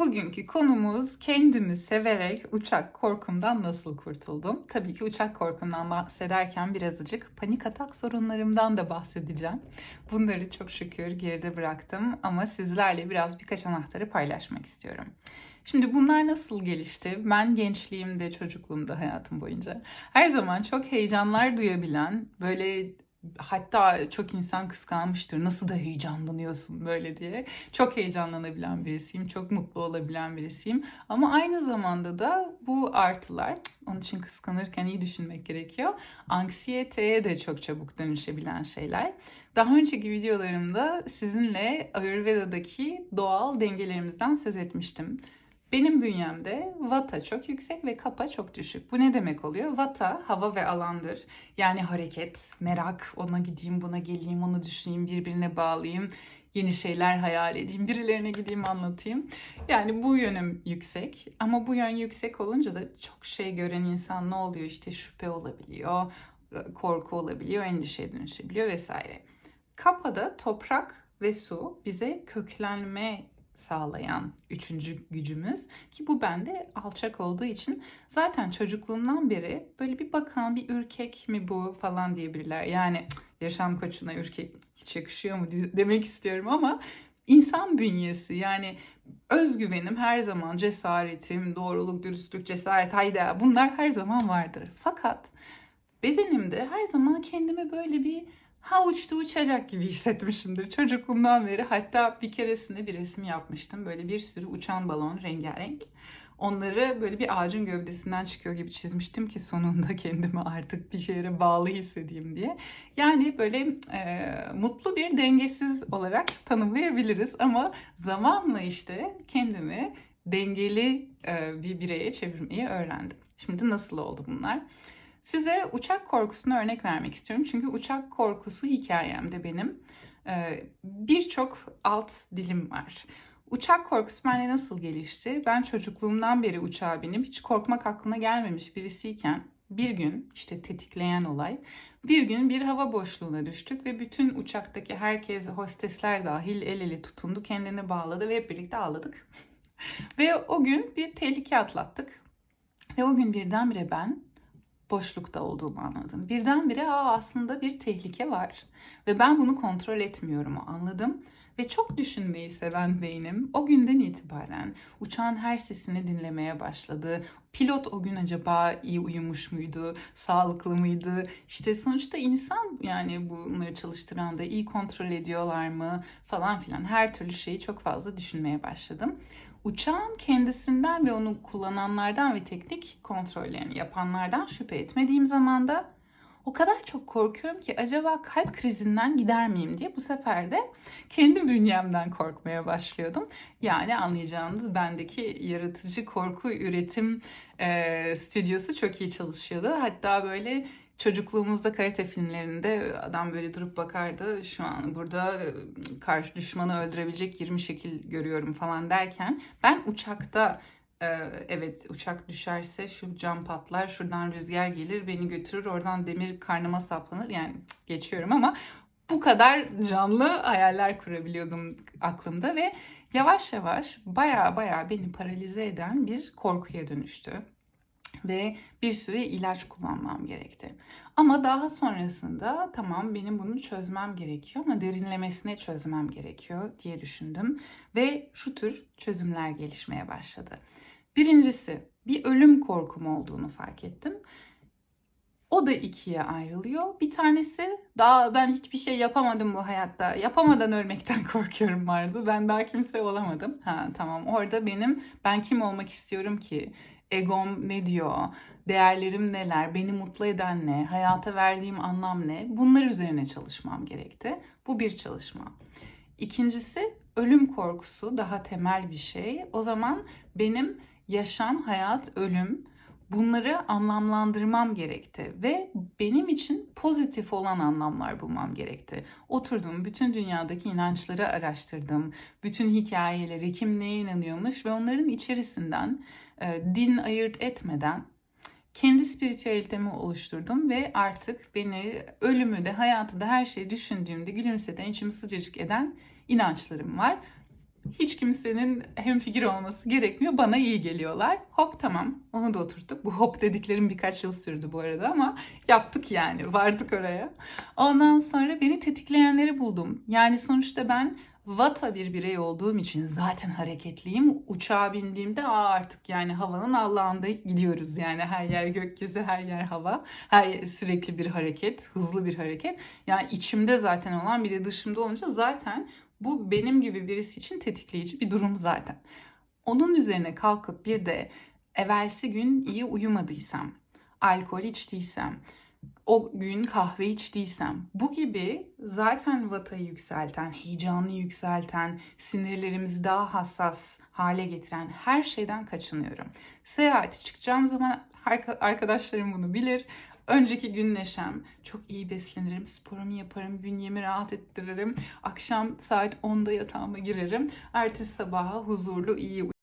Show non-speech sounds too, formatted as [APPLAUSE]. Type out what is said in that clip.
Bugünkü konumuz kendimi severek uçak korkumdan nasıl kurtuldum? Tabii ki uçak korkumdan bahsederken birazcık panik atak sorunlarımdan da bahsedeceğim. Bunları çok şükür geride bıraktım ama sizlerle biraz birkaç anahtarı paylaşmak istiyorum. Şimdi bunlar nasıl gelişti? Ben gençliğimde, çocukluğumda, hayatım boyunca her zaman çok heyecanlar duyabilen, böyle Hatta çok insan kıskanmıştır. Nasıl da heyecanlanıyorsun böyle diye. Çok heyecanlanabilen birisiyim. Çok mutlu olabilen birisiyim. Ama aynı zamanda da bu artılar, onun için kıskanırken iyi düşünmek gerekiyor. Anksiyeteye de çok çabuk dönüşebilen şeyler. Daha önceki videolarımda sizinle Ayurveda'daki doğal dengelerimizden söz etmiştim. Benim bünyemde Vata çok yüksek ve Kapha çok düşük. Bu ne demek oluyor? Vata hava ve alandır. Yani hareket, merak, ona gideyim, buna geleyim, onu düşüneyim, birbirine bağlayayım, yeni şeyler hayal edeyim, birilerine gideyim anlatayım. Yani bu yönüm yüksek. Ama bu yön yüksek olunca da çok şey gören insan ne oluyor? İşte şüphe olabiliyor, korku olabiliyor, endişeye dönüşebiliyor vesaire. Kapha'da toprak ve su bize köklenme sağlayan üçüncü gücümüz ki bu bende alçak olduğu için zaten çocukluğumdan beri böyle bir bakan bir ürkek mi bu falan diyebilirler. Yani yaşam koçuna ürkek hiç yakışıyor mu demek istiyorum ama insan bünyesi yani özgüvenim her zaman cesaretim, doğruluk, dürüstlük, cesaret hayda bunlar her zaman vardır. Fakat bedenimde her zaman kendimi böyle bir ha uçtu uçacak gibi hissetmişimdir çocukluğumdan beri. Hatta bir keresinde bir resim yapmıştım. Böyle bir sürü uçan balon rengarenk. Onları böyle bir ağacın gövdesinden çıkıyor gibi çizmiştim ki sonunda [LAUGHS] kendimi artık bir şeye bağlı hissedeyim diye. Yani böyle e, mutlu bir dengesiz olarak tanımlayabiliriz ama zamanla işte kendimi dengeli e, bir bireye çevirmeyi öğrendim. Şimdi nasıl oldu bunlar? Size uçak korkusunu örnek vermek istiyorum. Çünkü uçak korkusu hikayemde benim. Ee, Birçok alt dilim var. Uçak korkusu bende nasıl gelişti? Ben çocukluğumdan beri uçağa binip hiç korkmak aklına gelmemiş birisiyken bir gün işte tetikleyen olay bir gün bir hava boşluğuna düştük ve bütün uçaktaki herkes hostesler dahil el ele tutundu kendini bağladı ve hep birlikte ağladık. [LAUGHS] ve o gün bir tehlike atlattık. Ve o gün birdenbire ben boşlukta olduğumu anladım. Birdenbire Aa, aslında bir tehlike var ve ben bunu kontrol etmiyorum anladım. Ve çok düşünmeyi seven beynim o günden itibaren uçağın her sesini dinlemeye başladı. Pilot o gün acaba iyi uyumuş muydu, sağlıklı mıydı? İşte sonuçta insan yani bunları çalıştıran da iyi kontrol ediyorlar mı falan filan her türlü şeyi çok fazla düşünmeye başladım uçağın kendisinden ve onu kullananlardan ve teknik kontrollerini yapanlardan şüphe etmediğim zaman da o kadar çok korkuyorum ki acaba kalp krizinden gider miyim diye bu sefer de kendi bünyemden korkmaya başlıyordum. Yani anlayacağınız bendeki yaratıcı korku üretim e, stüdyosu çok iyi çalışıyordu. Hatta böyle çocukluğumuzda karate filmlerinde adam böyle durup bakardı. Şu an burada karşı düşmanı öldürebilecek 20 şekil görüyorum falan derken ben uçakta evet uçak düşerse şu cam patlar, şuradan rüzgar gelir, beni götürür, oradan demir karnıma saplanır. Yani geçiyorum ama bu kadar canlı hayaller kurabiliyordum aklımda ve yavaş yavaş baya baya beni paralize eden bir korkuya dönüştü ve bir süre ilaç kullanmam gerekti. Ama daha sonrasında tamam benim bunu çözmem gerekiyor ama derinlemesine çözmem gerekiyor diye düşündüm ve şu tür çözümler gelişmeye başladı. Birincisi bir ölüm korkum olduğunu fark ettim. O da ikiye ayrılıyor. Bir tanesi daha ben hiçbir şey yapamadım bu hayatta. Yapamadan ölmekten [LAUGHS] korkuyorum vardı. Ben daha kimse olamadım. Ha tamam orada benim ben kim olmak istiyorum ki? Egom ne diyor, değerlerim neler, beni mutlu eden ne, hayata verdiğim anlam ne bunlar üzerine çalışmam gerekti. Bu bir çalışma. İkincisi ölüm korkusu daha temel bir şey. O zaman benim yaşam, hayat, ölüm bunları anlamlandırmam gerekti ve benim için pozitif olan anlamlar bulmam gerekti. Oturdum, bütün dünyadaki inançları araştırdım, bütün hikayeleri, kim neye inanıyormuş ve onların içerisinden e, din ayırt etmeden kendi spiritüelitemi oluşturdum ve artık beni ölümü de hayatı da her şeyi düşündüğümde gülümseten, içimi sıcacık eden inançlarım var. Hiç kimsenin hemfikir olması gerekmiyor. Bana iyi geliyorlar. Hop tamam. Onu da oturttuk. Bu hop dediklerim birkaç yıl sürdü bu arada ama yaptık yani. Vardık oraya. Ondan sonra beni tetikleyenleri buldum. Yani sonuçta ben Vata bir birey olduğum için zaten hareketliyim. Uçağa bindiğimde aa artık yani havanın Allah'ında gidiyoruz yani her yer gökyüzü, her yer hava, her yer sürekli bir hareket, hızlı bir hareket. Yani içimde zaten olan bir de dışımda olunca zaten bu benim gibi birisi için tetikleyici bir durum zaten. Onun üzerine kalkıp bir de evvelsi gün iyi uyumadıysam, alkol içtiysem, o gün kahve içtiysem, bu gibi zaten vatayı yükselten, heyecanı yükselten, sinirlerimizi daha hassas hale getiren her şeyden kaçınıyorum. Seyahate çıkacağım zaman arka- arkadaşlarım bunu bilir. Önceki gün neşem, çok iyi beslenirim, sporumu yaparım, bünyemi rahat ettiririm. Akşam saat 10'da yatağıma girerim. Ertesi sabaha huzurlu, iyi